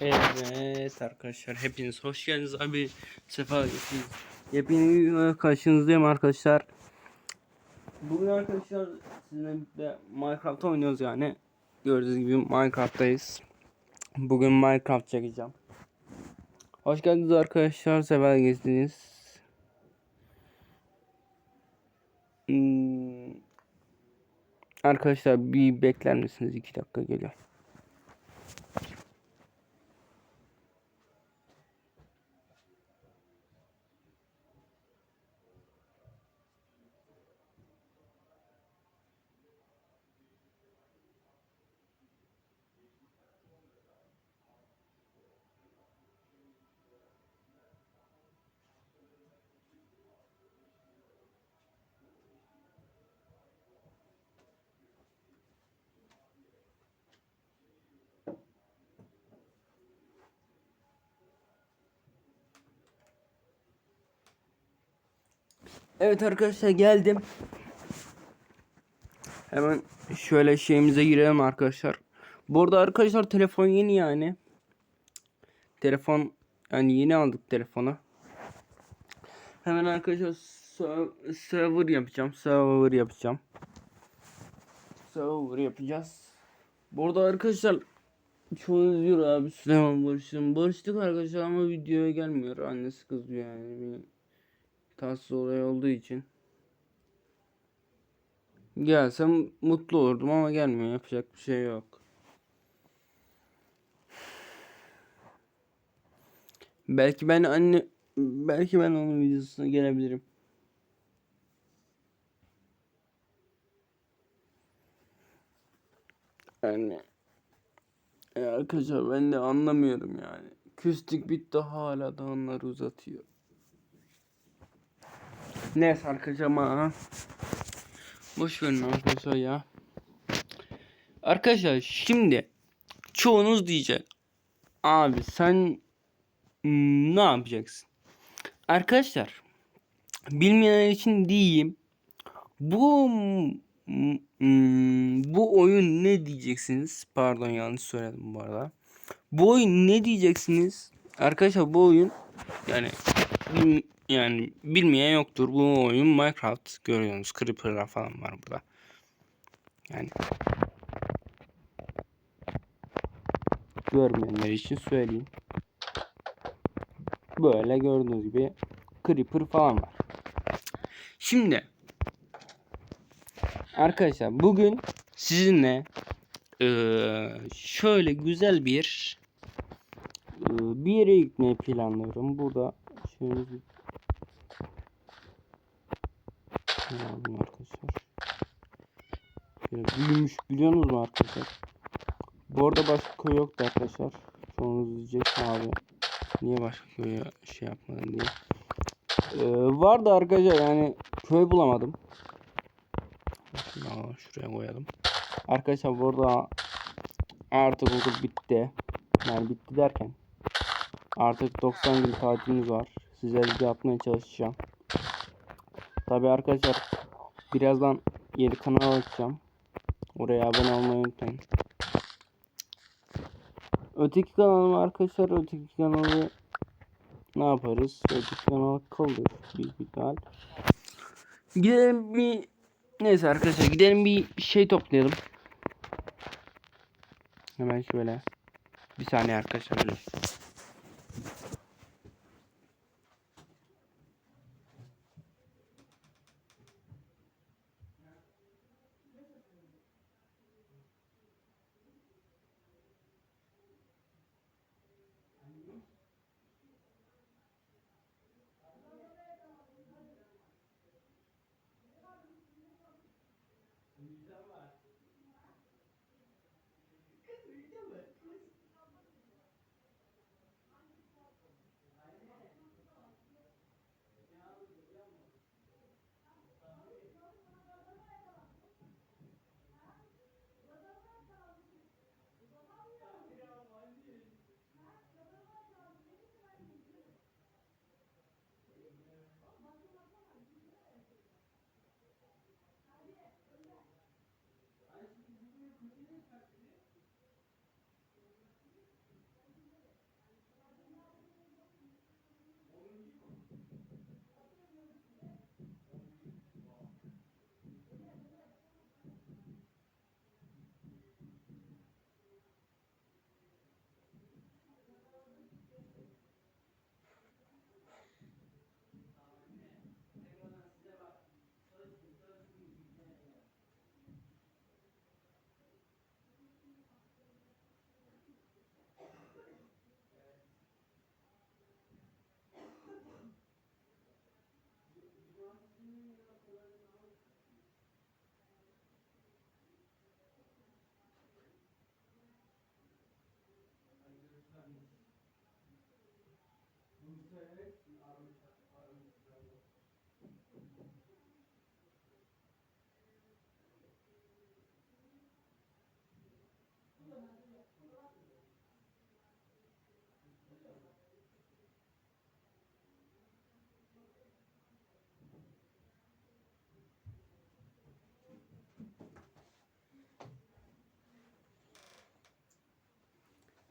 Evet arkadaşlar hepiniz hoş geldiniz abi sefa getirdiniz. Hepiniz karşınızdayım arkadaşlar. Bugün arkadaşlar sizinle birlikte Minecraft oynuyoruz yani. Gördüğünüz gibi Minecraft'tayız. Bugün Minecraft çekeceğim. Hoş geldiniz arkadaşlar sefa geldiniz. Hmm. Arkadaşlar bir bekler misiniz? 2 dakika geliyor. Evet arkadaşlar geldim. Hemen şöyle şeyimize girelim arkadaşlar. Bu arada arkadaşlar telefon yeni yani. Telefon yani yeni aldık telefonu. Hemen arkadaşlar ser- server yapacağım. Server yapacağım. Server yapacağız. Bu arada arkadaşlar çoğunuz diyor abi Süleyman barıştım. Barıştık arkadaşlar ama videoya gelmiyor. Annesi kızıyor yani. Tatsız olay olduğu için. Gelsem mutlu olurdum ama gelmiyor. Yapacak bir şey yok. Belki ben anne belki ben onun videosuna gelebilirim. Yani e arkadaşlar ben de anlamıyorum yani. Küstük bitti hala da onları uzatıyor. Neyse arkadaşlar ama boş verin arkadaşlar ya. Arkadaşlar şimdi çoğunuz diyecek. Abi sen ne yapacaksın? Arkadaşlar bilmeyenler için diyeyim. Bu bu oyun ne diyeceksiniz? Pardon yanlış söyledim bu arada. Bu oyun ne diyeceksiniz? Arkadaşlar bu oyun yani yani bilmeyen yoktur. Bu oyun Minecraft görüyorsunuz. Creeper'lar falan var burada. Yani görmeyenler için söyleyeyim. Böyle gördüğünüz gibi Creeper falan var. Şimdi arkadaşlar bugün sizinle eee, şöyle güzel bir eee, bir yere gitmeyi planlıyorum. Burada şöyle Ne yapayım arkadaşlar. Şöyle büyümüş biliyorsunuz mu arkadaşlar? Bu arada başka köy yoktu arkadaşlar. Çoğunuz diyecek abi. Niye başka köye şey yapmadın diye. Ee, vardı arkadaşlar yani köy bulamadım. Şunu şuraya koyalım. Arkadaşlar burada artık okul bitti. Yani bitti derken artık 90 gün tatilimiz var. Size video yapmaya çalışacağım. Tabi arkadaşlar birazdan yeni kanal açacağım. Oraya abone olmayı unutmayın. Öteki kanalım arkadaşlar öteki kanalı ne yaparız? Öteki kanal kalır büyük ihtimal. Gidelim bir neyse arkadaşlar gidelim bir şey toplayalım. Hemen şöyle bir saniye arkadaşlar.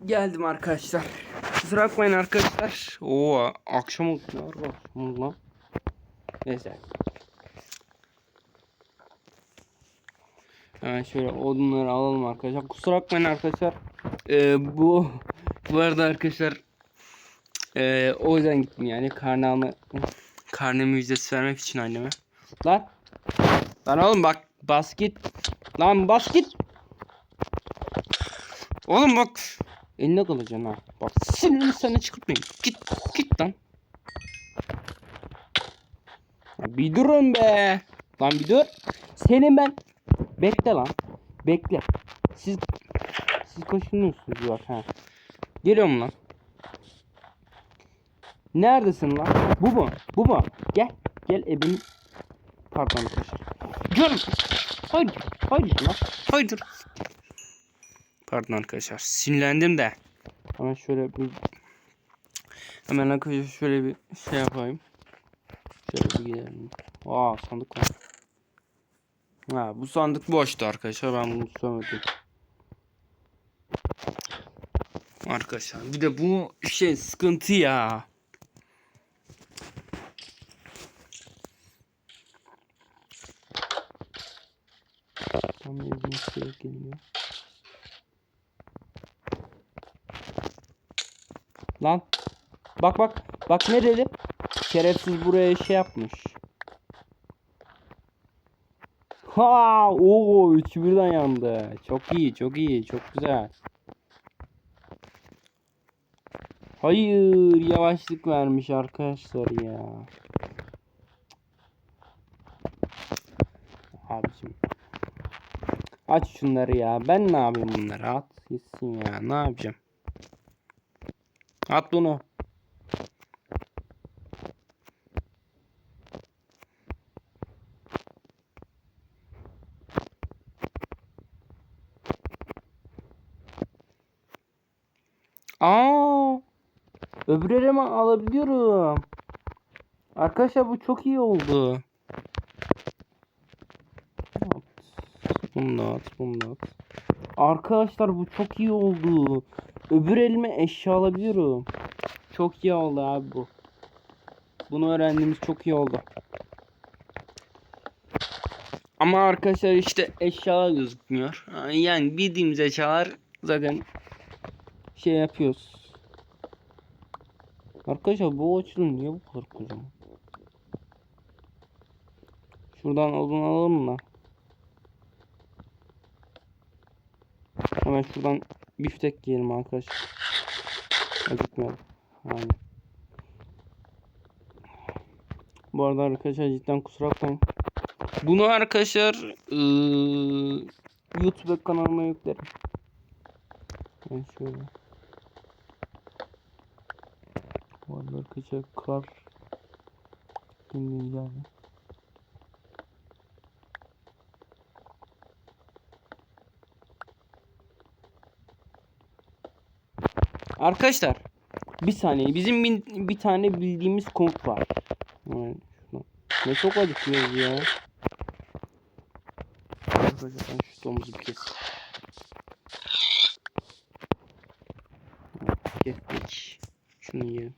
Geldim arkadaşlar. Kusura bakmayın arkadaşlar. Oo akşam oldu. Ne var lan? Neyse. Hemen şöyle odunları alalım arkadaşlar. Kusura bakmayın arkadaşlar. Ee, bu bu arada arkadaşlar ee, o yüzden gittim yani karne alma karne müjdesi vermek için anneme. Lan lan oğlum bak bas git. Lan bas git. Oğlum bak eline kalacaksın ha. Bak sinirini sana çıkartmayayım. Git git lan. Bir durun be. Lan bir dur. Senin ben. Bekle lan. Bekle. Siz siz koşunuyorsunuz bak ha. Geliyorum lan. Neredesin lan? Bu mu? Bu mu? Gel. Gel ebin. Pardon arkadaşlar. Gel. Hayır. Hayır lan. Hayır. Pardon arkadaşlar. Sinirlendim de. Hemen şöyle bir Hemen arkadaşlar şöyle bir şey yapayım. Şöyle bir gidelim. Aa sandık var. Ha bu sandık boştu arkadaşlar. Ben bunu söylemedim. Arkadaşlar bir de bu şey sıkıntı ya. Tam evine sürekli geliyor. Lan. Bak bak. Bak ne dedim? Şerefsiz buraya şey yapmış. Ha, o üçü birden yandı. Çok iyi, çok iyi, çok güzel. Hayır, yavaşlık vermiş arkadaşlar ya. Abicim. Aç şunları ya. Ben ne yapayım bunları? At gitsin ya. Ne yapacağım? At bunu. Aa! Öbür elimi alabiliyorum. Arkadaşlar bu çok iyi oldu. At. Bunu at, bunu at. Arkadaşlar bu çok iyi oldu. Öbür elime eşya alabiliyorum. Çok iyi oldu abi bu. Bunu öğrendiğimiz çok iyi oldu. Ama arkadaşlar işte eşyalar gözükmüyor. Yani bildiğimiz eşyalar zaten şey yapıyoruz. Arkadaşlar bu açılım niye bu kadar kocaman? Şuradan odun alalım mı? Hemen şuradan biftek yiyelim arkadaşlar. Acıkmayalım. Aynen. Bu arada arkadaşlar cidden kusura bakmayın. Bunu arkadaşlar ıı, YouTube kanalıma yüklerim. Ben şöyle. Bu arada arkadaşlar kar dinleyin Arkadaşlar bir saniye bizim bir, bir tane bildiğimiz komut var. Ne çok acıkıyoruz ya. Arkadaşlar ben şu domuzu bir kes. Geç geç. Şunu yiyelim.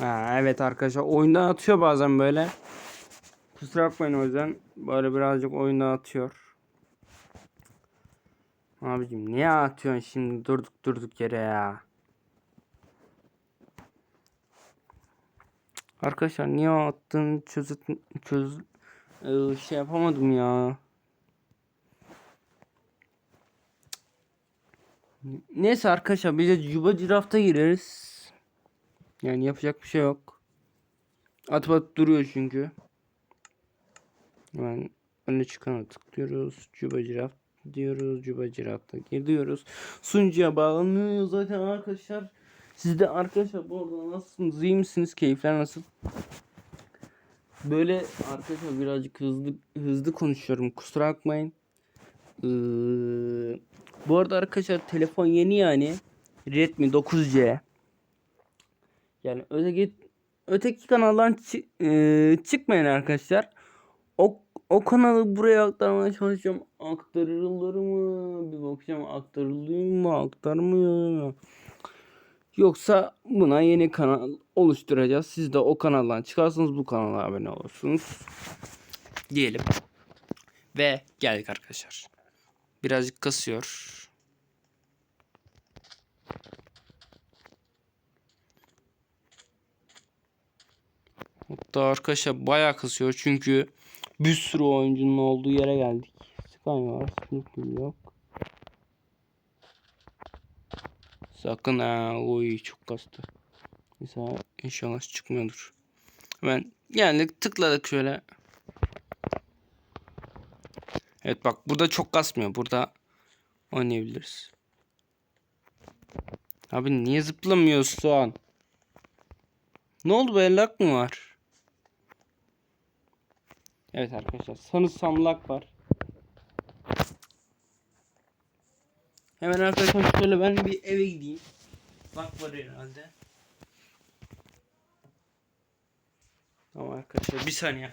Ha, evet arkadaşlar oyundan atıyor bazen böyle. Kusura bakmayın o yüzden böyle birazcık oyundan atıyor. Abicim niye atıyorsun şimdi durduk durduk yere ya? Arkadaşlar niye attın çöz çöz ee, şey yapamadım ya. Neyse arkadaşlar biz de Cuba Ciraf'ta gireriz. Yani yapacak bir şey yok. Atıp atıp duruyor çünkü. Hemen öne çıkana tıklıyoruz. Cuba Ciraf diyoruz. Cuba Ciraf'ta gidiyoruz. Sunucuya bağlanıyor zaten arkadaşlar. Siz de arkadaşlar bu arada nasılsınız? İyi misiniz? Keyifler nasıl? Böyle arkadaşlar birazcık hızlı hızlı konuşuyorum. Kusura bakmayın. Ee, bu arada arkadaşlar telefon yeni yani. Redmi 9C. Yani öteki öteki kanaldan çı- e, çıkmayın arkadaşlar. O kanalı buraya aktarmaya çalışacağım. Aktarılır mı? Bir bakacağım aktarılıyor mu? Aktarmıyor mu? Yoksa buna yeni kanal oluşturacağız. Siz de o kanaldan çıkarsınız bu kanala abone olursunuz. Diyelim. Ve geldik arkadaşlar. Birazcık kasıyor. Hatta arkadaşlar bayağı kasıyor çünkü bir sürü oyuncunun olduğu yere geldik. Sky var, Snoopy yok. Sakın ha, oy çok kastı. Mesela inşallah çıkmıyordur. Hemen geldik tıkladık şöyle. Evet bak burada çok kasmıyor. Burada oynayabiliriz. Abi niye zıplamıyorsun? Ne oldu be mı var? Evet arkadaşlar sanırsam lag var. Hemen arkadaşlar şöyle ben bir eve gideyim. Lag var herhalde. Tamam arkadaşlar bir saniye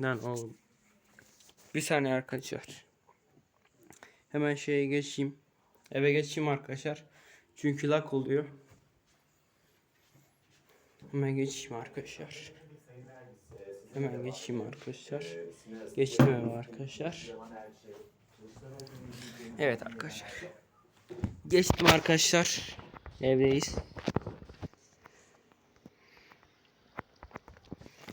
Lan oğlum. Bir saniye arkadaşlar. Hemen şeye geçeyim. Eve geçeyim arkadaşlar. Çünkü lag oluyor. Hemen geçeyim arkadaşlar. Hemen geçeyim arkadaşlar. Geçtim eve arkadaşlar. Evet arkadaşlar. Geçtim arkadaşlar. Evdeyiz.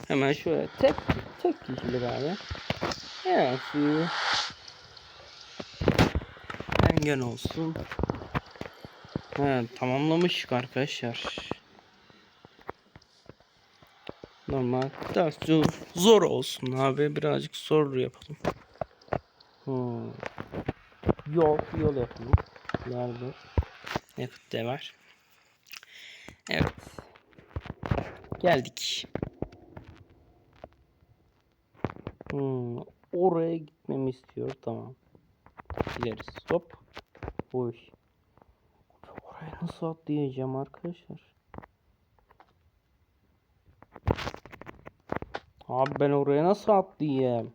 Hemen şöyle tek tek kişilik abi. Evet. Engen olsun. Ha, tamamlamıştık arkadaşlar. Normal. Daha zor, olsun abi. Birazcık zor yapalım. Hmm. Yol, yol yapalım. Nerede? Yakıt da var. Evet. Geldik. Hmm, oraya gitmemi istiyor. Tamam. Gideriz. Hop. Oy. Oraya nasıl atlayacağım arkadaşlar? Abi ben oraya nasıl atlayayım?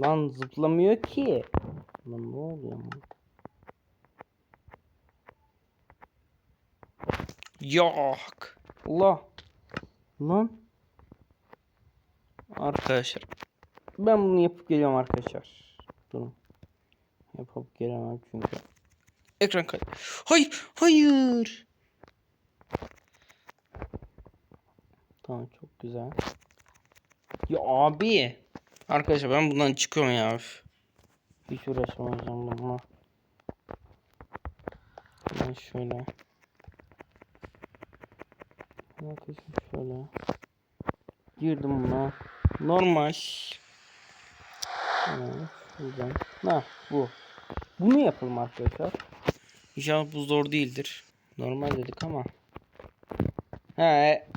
Lan zıplamıyor ki. Lan ne oluyor lan? Yok. Allah. Lan. Arkadaşlar. Ben bunu yapıp geliyorum arkadaşlar. Durun. Yapıp gelemem çünkü. Ekran kay. Hayır. Hayır. Tamam çok güzel. Ya abi. Arkadaşlar ben bundan çıkıyorum ya. Hiç uğraşamayacağım bununla. Ben şöyle. Arkadaşlar şöyle. Girdim buna. Normal. Evet, buradan. Ha bu. Bunu yapalım arkadaşlar. İnşallah bu zor değildir. Normal dedik ama. He.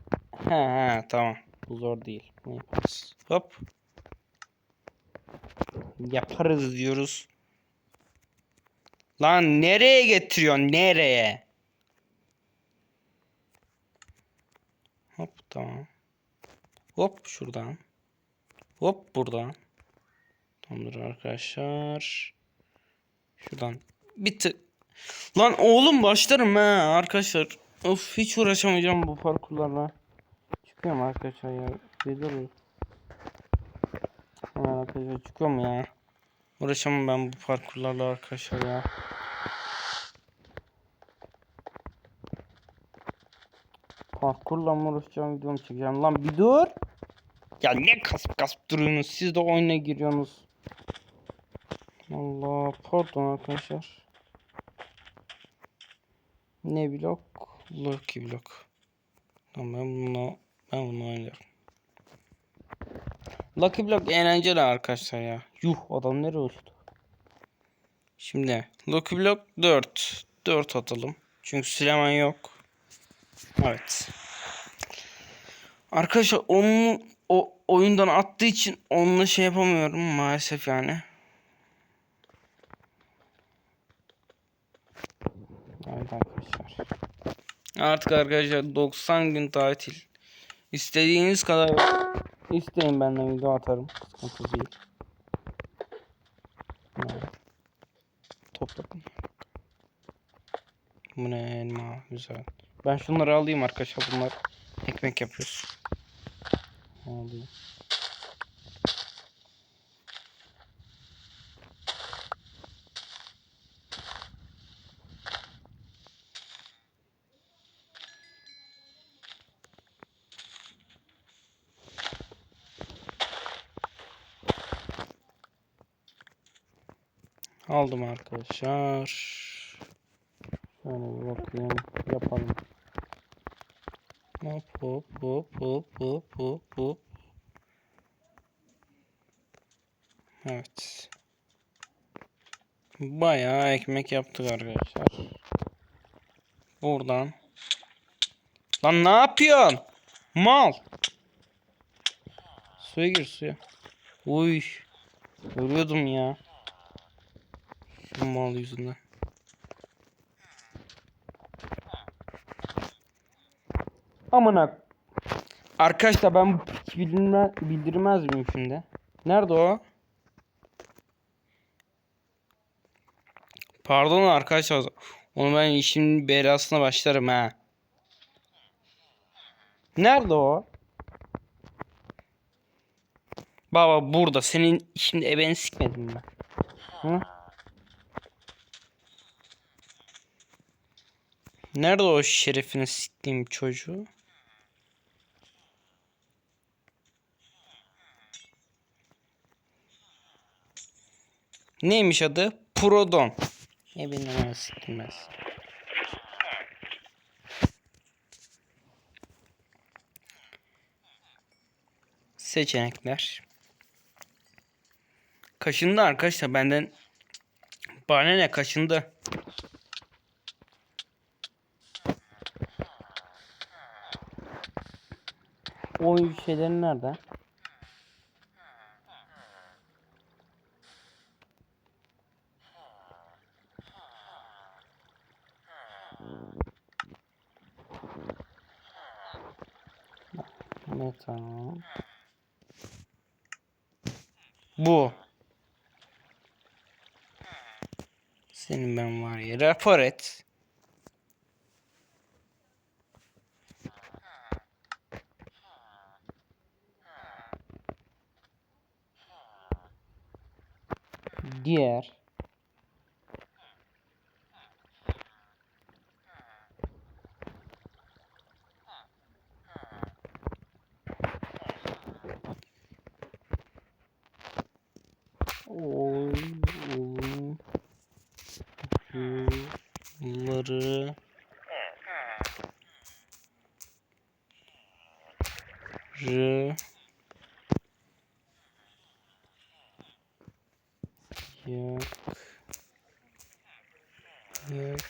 He he tamam. Bu zor değil. Bunu yaparız. Hop. Yaparız diyoruz. Lan nereye getiriyorsun? Nereye? Hop tamam. Hop şuradan. Hop buradan. Tamamdır arkadaşlar. Şuradan bir tık. Lan oğlum başlarım ha arkadaşlar. Of hiç uğraşamayacağım bu parkurlarla. Çıkıyorum arkadaşlar ya. Hemen arkadaşlar çıkıyorum ya. Uğraşamam ben bu parkurlarla arkadaşlar ya. Parkurla mı uğraşacağım videomu çekeceğim lan bir dur. Ya ne kasıp kasıp duruyorsunuz siz de oyuna giriyorsunuz. Allah pardon arkadaşlar. Ne blok? Lucky blok. Tamam ben bunu Ben bunu oynarım. Lucky Block eğlenceli arkadaşlar ya. Yuh adam nereye uçtu? Şimdi Lucky Block 4. 4 atalım. Çünkü Süleyman yok. Evet. Arkadaşlar onu o oyundan attığı için onunla şey yapamıyorum maalesef yani. Evet arkadaşlar. Artık arkadaşlar 90 gün tatil. İstediğiniz kadar isteyin benden video atarım. Sıkıntı değil. Yani. Topladım. Bu ne elma güzel. Ben şunları alayım arkadaşlar bunlar ekmek yapıyoruz. Alayım. Aldım arkadaşlar. Şöyle bir bakayım. Yapalım. Hop hop hop hop hop hop hop. Evet. Bayağı ekmek yaptık arkadaşlar. Buradan. Lan ne yapıyorsun? Mal. Suya gir suya. Uy. Ölüyordum ya. Şu mal yüzünden. Amına. Arkadaşlar ben bu piç bildirme, bildirmez miyim şimdi? Nerede o? Pardon arkadaşlar. Onu ben işin belasına başlarım ha. Nerede o? Baba burada. Senin şimdi ebeni sikmedim ben. Hı? Nerede o şerefine siktiğim çocuğu? Neymiş adı? Prodon. Ne bileyim ben. Seçenekler. Kaşındı arkadaşlar benden. Bana ne kaşındı. Oyun şeyleri nerede? Ne tamam. Bu. Senin ben var ya. Rapor et. Diğer. Oyuncuları rı Yok. Yok.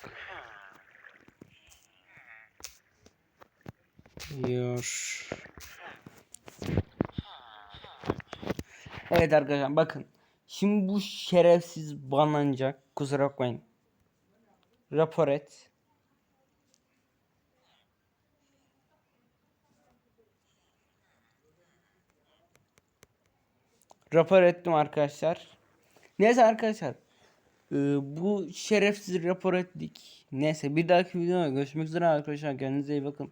Yor. Evet arkadaşlar bakın. Şimdi bu şerefsiz banlanacak. Kusura bakmayın. Rapor et. Rapor ettim arkadaşlar. Neyse arkadaşlar. Ee, bu şerefsiz rapor ettik. Neyse bir dahaki videoda görüşmek üzere arkadaşlar. Kendinize iyi bakın.